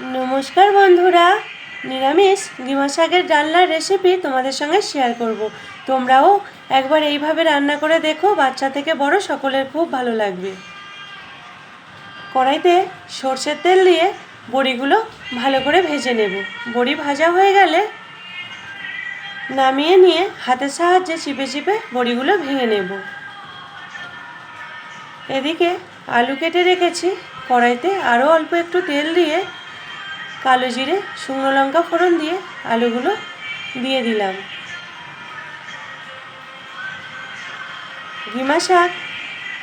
নমস্কার বন্ধুরা। নিরামিষ গিমা শাকের ডালনার রেসিপি তোমাদের সঙ্গে শেয়ার করব। তোমরাও একবার এইভাবে রান্না করে দেখো, বাচ্চা থেকে বড় সকলের খুব ভালো লাগবে। কড়াইতে সর্ষের তেল দিয়ে বড়িগুলো ভালো করে ভেজে নেব। বড়ি ভাজা হয়ে গেলে নামিয়ে নিয়ে হাতের সাহায্যে চিপে চিপে বড়িগুলো ভেঙে নেব। এদিকে আলু কেটে রেখেছি। কড়াইতে আরও অল্প একটু তেল দিয়ে কালো জিরে, শুকনো লঙ্কা ফোড়ন দিয়ে আলুগুলো দিয়ে দিলাম। ঘিমা শাক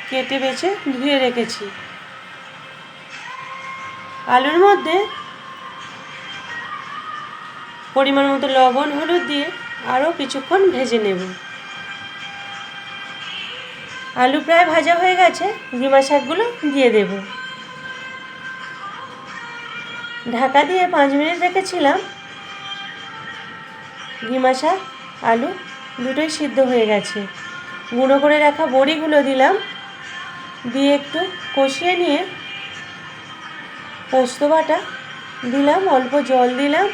কেটে বেছে ধুয়ে রেখেছি। আলুর মধ্যে পরিমাণ মতো লবণ, হলুদ দিয়ে আরও কিছুক্ষণ ভেজে নেব। আলু প্রায় ভাজা হয়ে গেছে, ঘিমা শাকগুলো দিয়ে দেব। ঢাকা দিয়ে পাঁচ মিনিট রেখেছিলাম। ঘিমা শাক আলু দুটোই সিদ্ধ হয়ে গেছে। গুঁড়ো করে রাখা বড়িগুলো দিলাম। দিয়ে একটু কষিয়ে নিয়ে পোস্ত বাটা দিলাম, অল্প জল দিলাম,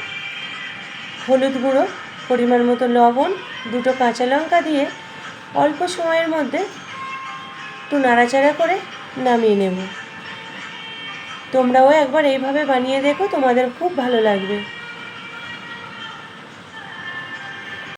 হলুদ গুঁড়ো, পরিমাণ মতো লবণ, দুটো কাঁচা লঙ্কা দিয়ে অল্প সময়ের মধ্যে একটু নাড়াচাড়া করে নামিয়ে নেব। তোমরাও একবার এইভাবে বানিয়ে দেখো তোমাদের খুব ভালো লাগবে।